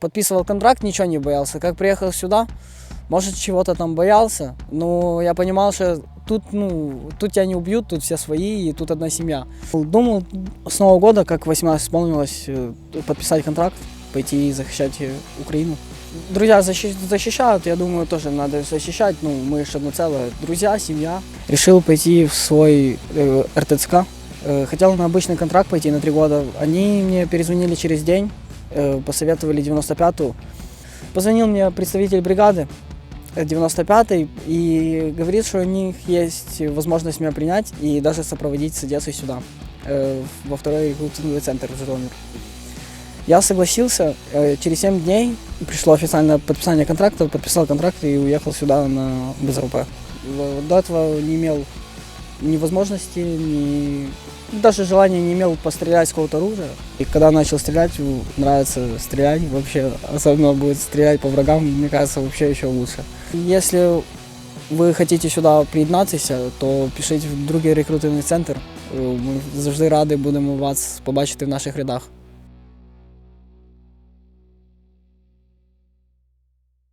Подписывал контракт, ничего не боялся. Как приехал сюда, может, чего-то там боялся, но я понимал, что тут, ну, тут тебя не убьют, тут все свои, и тут одна семья. Думал с Нового года, как 18 исполнилось, э, подписать контракт, пойти и защищать э, Украину. Друзья защи- защищают, я думаю, тоже надо защищать, ну, мы же одно целое. Друзья, семья. Решил пойти в свой э, РТЦК. Э, хотел на обычный контракт пойти на три года. Они мне перезвонили через день, посоветовали 95-ю. Позвонил мне представитель бригады э, 95-й и говорит, что у них есть возможность меня принять и даже сопроводить с Одессы сюда, э, во второй рекрутинговый центр в Житомир. Я согласился, э, через 7 дней пришло официальное подписание контракта, подписал контракт и уехал сюда на БЗРП. До этого не имел ни возможности, ни даже желания не имел пострелять с какого-то оружия. И когда начал стрелять, у- нравится стрелять вообще, особенно будет стрелять по врагам, мне кажется, вообще еще лучше. Если ви хочете сюди приєднатися, то пишіть в другий рекрутивний центр. Е, Ми завжди раді будемо вас побачити в наших рядах.